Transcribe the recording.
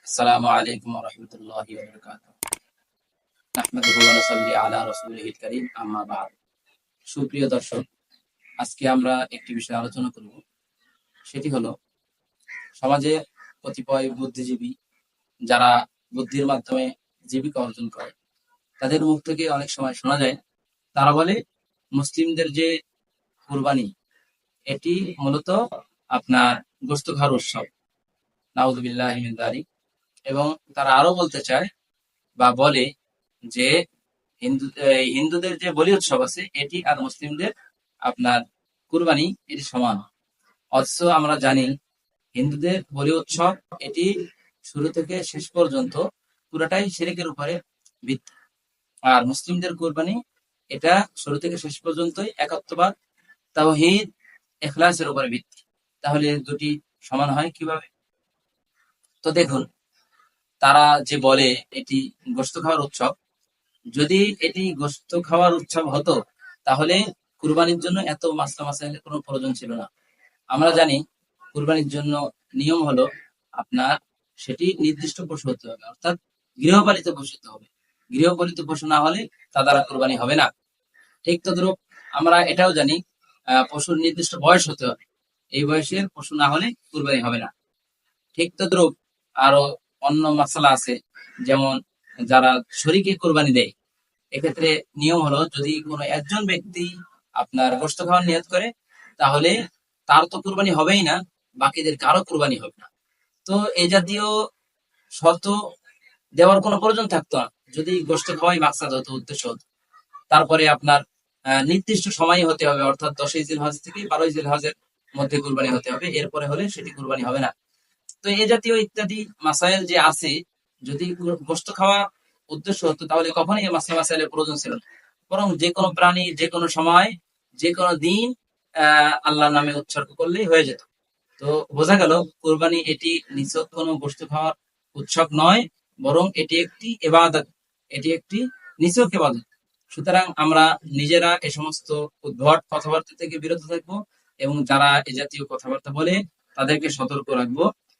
السلام عليكم ورحمة الله وبركاته نحمده ونصلي على رسوله الكريم أما بعد সুপ্রিয় দর্শক আজকে আমরা একটি বিষয়ে আলোচনা করব সেটি হলো সমাজে কতিপয় বুদ্ধিজীবী যারা বুদ্ধির মাধ্যমে জীবিকা অর্জন করে তাদের মুখ থেকে অনেক সময় শোনা যায় তারা বলে মুসলিমদের যে কুরবানি এটি মূলত আপনার গোস্ত খাওয়ার উৎসব নাউজুবিল্লাহ মিন যালিক। এবং তারা আরও বলতে চায় বা বলে যে হিন্দু হিন্দুদের যে বলি উৎসব আছে, এটি আর মুসলিমদের আপনার কুরবানি, এটি সমান। অথচ আমরা জানি হিন্দুদের বলি উৎসব এটি শুরু থেকে শেষ পর্যন্ত পুরাটাই শিরিকের উপরে ভিত্তি আর মুসলিমদের কুরবানি এটা শুরু থেকে শেষ পর্যন্তই একাত্মবাদ তাওহীদ এখলাসের উপরে ভিত্তি। তাহলে দুটি সমান হয় কীভাবে? তো দেখুন তারা যে বলে এটি গোস্ত খাওয়ার উৎসব, যদি এটি গোস্ত খাওয়ার উৎসব হতো, তাহলে কুরবানির জন্য এত মাসলা মাসাইলের কোনো প্রয়োজন ছিল না। আমরা জানি কুরবানির জন্য নিয়ম হলো আপনার সেটি নির্দিষ্ট পশু হতে হবে, অর্থাৎ গৃহপালিত পশু হতে হবে। গৃহপালিত পশু না হলে তা দ্বারা কোরবানি হবে না। ঠিক তদ্রুপ আমরা এটাও জানি পশুর নির্দিষ্ট বয়স হতে হবে। এই বয়সের পশু না হলে কুরবানি হবে না। ঠিক তদ্রুপ আরও অন্য মশলা আছে, যেমন যারা শরীকে কোরবানি দেয়, এক্ষেত্রে নিয়ম হলো যদি কোনো একজন ব্যক্তি আপনার গোস্ত খাওয়ার নিয়ত করে, তাহলে তার তো কুরবানি হবেই না, বাকিদের কারও কুরবানি হবে না। তো এই জাতীয় শর্ত দেওয়ার কোনো প্রয়োজন থাকতো না। যদি গোস্ত খাওয়াই মাকসাদ হতো, উদ্দেশ্য হতো। তারপরে আপনার নির্দিষ্ট সময় হতে হবে, অর্থাৎ দশই জিল হজ থেকে বারোই জিল হজের মধ্যে কুরবানি হতে হবে, এরপরে হলে সেটি কুরবানি হবে না। তো এই জাতীয় ইত্যাদি মাসাইল যে আছে, যদি গোস্ত খাওয়া উদ্দেশ্য হতো, তাহলে কখনোই এই মাসাইলের প্রয়োজন ছিল বরং যে কোনো প্রাণী, যে কোনো সময়, যে কোনো দিন, আহ, আল্লাহর নামে উৎসর্গ করলেই হয়ে যেত। তো বোঝা গেল, কোরবানি এটি নিছক কোনো গোস্ত খাওয়ার উৎসব নয়, বরং এটি একটি এবাদত এটি একটি নিছক এবাদত সুতরাং আমরা নিজেরা এ সমস্ত উদ্ভট কথাবার্তা থেকে বিরত থাকব এবং যারা এ জাতীয় কথাবার্তা বলে, তাদেরকে সতর্ক রাখব।